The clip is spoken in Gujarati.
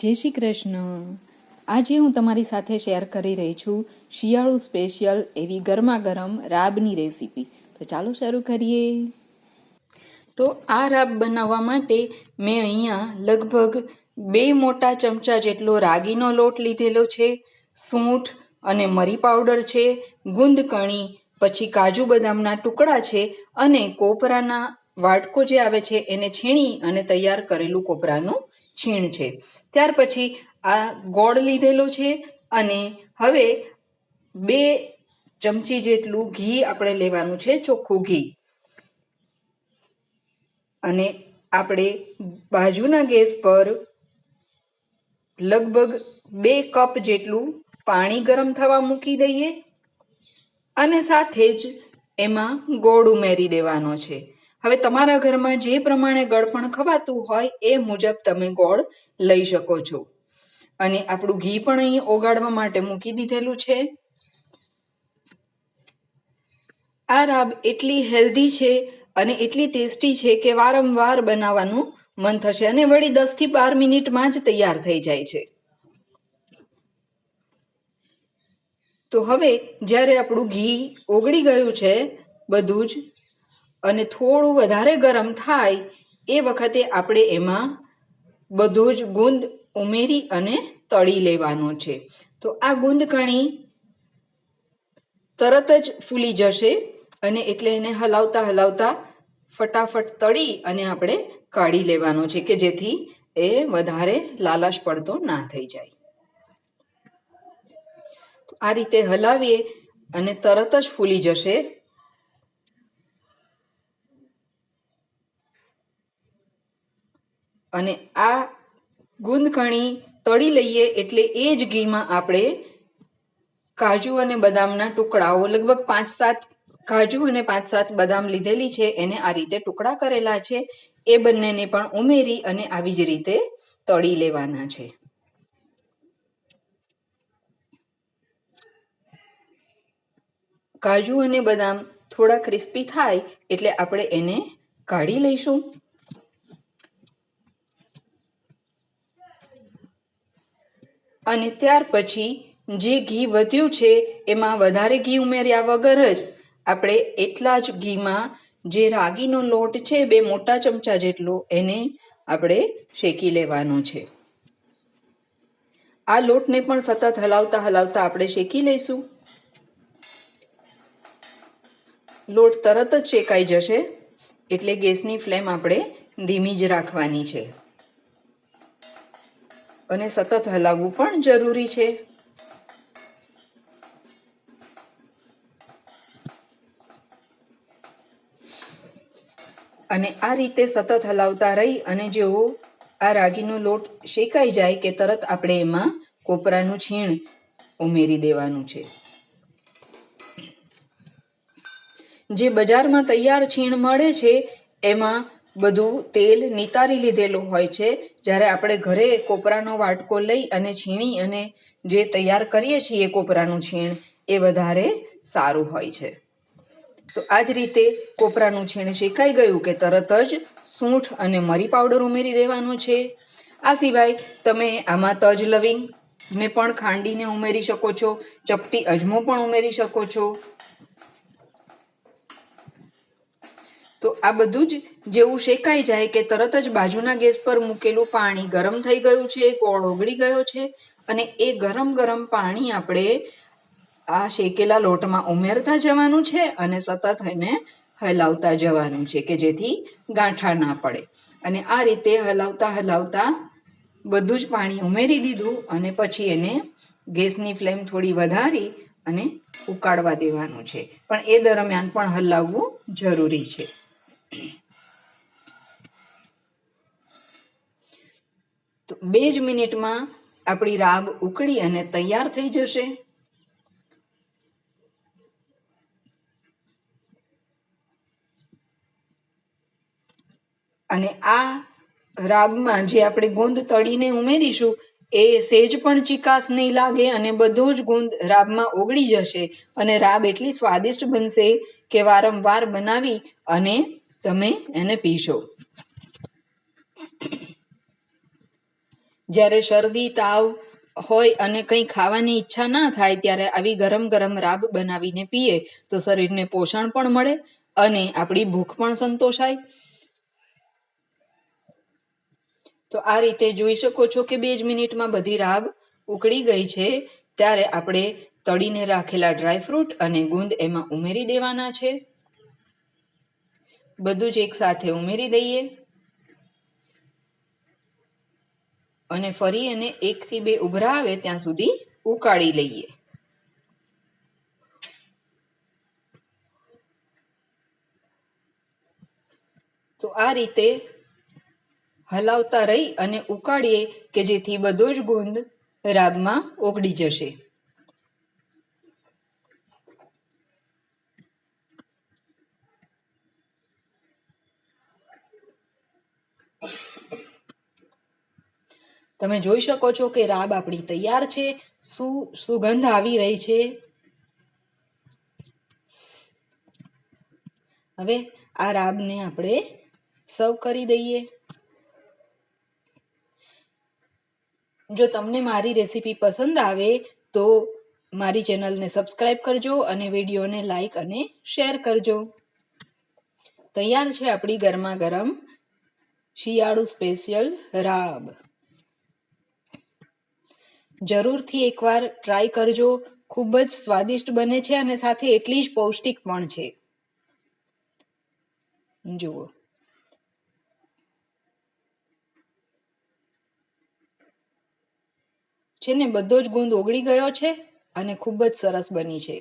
જય શ્રી કૃષ્ણ. આજે હું તમારી સાથે શેર કરી રહી છું શિયાળુ સ્પેશિયલ એવી ગરમા ગરમ રાબની રેસીપી. તો ચાલો શરૂ કરીએ. તો આ રાબ બનાવવા માટે મેં અહીંયા લગભગ બે મોટા ચમચા જેટલો રાગીનો લોટ લીધેલો છે, સૂંઠ અને મરી પાવડર છે, ગુંદ કણી, પછી કાજુ બદામના ટુકડા છે અને કોપરાના વાટકો જે આવે છે એને છીણી અને તૈયાર કરેલું કોપરાનું છીણ છે. ત્યાર પછી આ ગોળ લીધેલો છે અને હવે બે ચમચી જેટલું ઘી આપણે લેવાનું છે, ચોખ્ખું ઘી. અને આપણે બાજુના ગેસ પર લગભગ બે કપ જેટલું પાણી ગરમ થવા મૂકી દઈએ અને સાથે જ એમાં ગોળ ઉમેરી દેવાનો છે. હવે તમારા ઘરમાં જે પ્રમાણે ગળપણ ખવાતું હોય એ મુજબ તમે ગોળ લઈ શકો છો. અને આપણું ઘી પણ અહીં ઓગાળવા માટે મૂકી દીધેલું છે. આ રાબ એટલી હેલ્ધી છે અને એટલી ટેસ્ટી છે કે વારંવાર બનાવવાનું મન થશે અને વળી દસથી બાર મિનિટમાં જ તૈયાર થઈ જાય છે. તો હવે જ્યારે આપણું ઘી ઓગળી ગયું છે, બધું જ અને થોડું વધારે ગરમ થાય એ વખતે આપણે એમાં બધો જ ગુંદ ઉમેરી અને તળી લેવાનો છે. તો આ ગુંદ કણી તરત જ ફૂલી જશે અને એટલે એને હલાવતા હલાવતા ફટાફટ તળી અને આપણે કાઢી લેવાનો છે કે જેથી એ વધારે લાલાશ પડતો ના થઈ જાય. આ રીતે હલાવીએ અને તરત જ ફૂલી જશે અને આ ગુંદકણી તળી લઈએ એટલે એ જ ઘીમાં આપણે કાજુ અને બદામના ટુકડાઓ, લગભગ પાંચ સાત કાજુ અને પાંચ સાત બદામ લીધેલી છે, એને આ રીતે ટુકડા કરેલા છે. એ બંનેને પણ ઉમેરી અને આવી જ રીતે તળી લેવાના છે. કાજુ અને બદામ થોડા ક્રિસ્પી થાય એટલે આપણે એને કાઢી લઈશું. અને ત્યાર પછી જે ઘી વધ્યું છે, એમાં વધારે ઘી ઉમેર્યા વગર જ આપણે એટલા જ ઘીમાં જે રાગીનો લોટ છે, બે મોટા ચમચા જેટલો, એને આપણે શેકી લેવાનો છે. આ લોટને પણ સતત હલાવતા હલાવતા આપણે શેકી લઈશું. લોટ તરત જ શેકાઈ જશે, એટલે ગેસની ફ્લેમ આપણે ધીમી જ રાખવાની છે. અને સતત હલાવવું પણ જરૂરી છે. અને આ રીતે સતત હલાવતા રહી અને જેવો આ રાગીનો લોટ શેકાઈ જાય કે તરત આપણે એમાં કોપરાનું છીણ ઉમેરી દેવાનું છે. જે બજારમાં તૈયાર છીણ મળે છે, એમાં બધું તેલ નિતારી લીધેલું હોય છે. જ્યારે આપણે ઘરે કોપરાનો વાટકો લઈ અને છીણી અને જે તૈયાર કરીએ છીએ કોપરાનું છીણ, એ વધારે સારું હોય છે. તો આ જ રીતે કોપરાનું છીણ શેકાઈ ગયું કે તરત જ સૂંઠ અને મરી પાવડર ઉમેરી દેવાનું છે. આ સિવાય તમે આમાં તજ લવિંગ ને પણ ખાંડીને ઉમેરી શકો છો, ચપટી અજમો પણ ઉમેરી શકો છો. તો આ બધું જ જેવું શેકાઈ જાય કે તરત જ બાજુના ગેસ પર મૂકેલું પાણી ગરમ થઈ ગયું છે ગોળ ઓગળી ગયો છે અને એ ગરમ ગરમ પાણી આપણે આ શેકેલા લોટમાં ઉમેરતા જવાનું છે અને સતત એને હલાવતા જવાનું છે કે જેથી ગાંઠા ના પડે. અને આ રીતે હલાવતા હલાવતા બધું જ પાણી ઉમેરી દીધું અને પછી એને ગેસની ફ્લેમ થોડી વધારી અને ઉકાળવા દેવાનું છે. પણ એ દરમિયાન પણ હલાવવું જરૂરી છે. તો બે જ મિનિટમાં આપણી રાબ ઉકળી અને તૈયાર થઈ જશે. અને આ રાબમાં જે આપણે ગુંદ તળીને ઉમેરીશું, એ સેજ પણ ચિકાસ નહીં લાગે અને બધો જ ગુંદ રાબમાં ઓગળી જશે અને રાબ એટલી સ્વાદિષ્ટ બનશે કે વારંવાર બનાવી અને તમે એને પીશો. જ્યારે શરદી, તાવ હોય અને કંઈ ખાવાની ઈચ્છા ના થાય ત્યારે આવી ગરમ ગરમ રાબ બનાવીને પીએ તો શરીરને પોષણ પણ મળે અને આપણી ભૂખ પણ સંતોષાય. તો આ રીતે જોઈ શકો છો કે બે જ મિનિટમાં બધી રાબ ઉકળી ગઈ છે. ત્યારે આપણે તળીને રાખેલા ડ્રાયફ્રૂટ અને ગુંદ એમાં ઉમેરી દેવાના છે. બધું જ એક સાથે ઉમેરી દઈએ. અને ફરી એને એકથી બે ઉભરા આવે ત્યાં સુધી ઉકાળી લઈએ. તો આ રીતે હલાવતા રહી અને ઉકાળીએ કે જેથી બધો જ ગુંદ રાબમાં ઓગળી જશે. તમે જોઈ શકો છો કે રાબ આપણી તૈયાર છે. શું સુગંધ આવી રહી છે? હવે આ રાબને આપણે સર્વ કરી દઈએ. જો તમને મારી રેસીપી પસંદ આવે તો મારી ચેનલને સબસ્ક્રાઇબ કરજો અને વિડીયોને લાઈક અને શેર કરજો. તૈયાર છે આપણી ગરમા ગરમ શિયાળુ સ્પેશિયલ રાબ. જરૂરથી એકવાર ટ્રાય કરજો. ખૂબ જ સ્વાદિષ્ટ બને છે અને સાથે એટલી જ પૌષ્ટિક પણ છે. જુઓ. છે ને, બધો જ ગુંદ ઓગળી ગયો છે અને ખૂબ જ સરસ બની છે.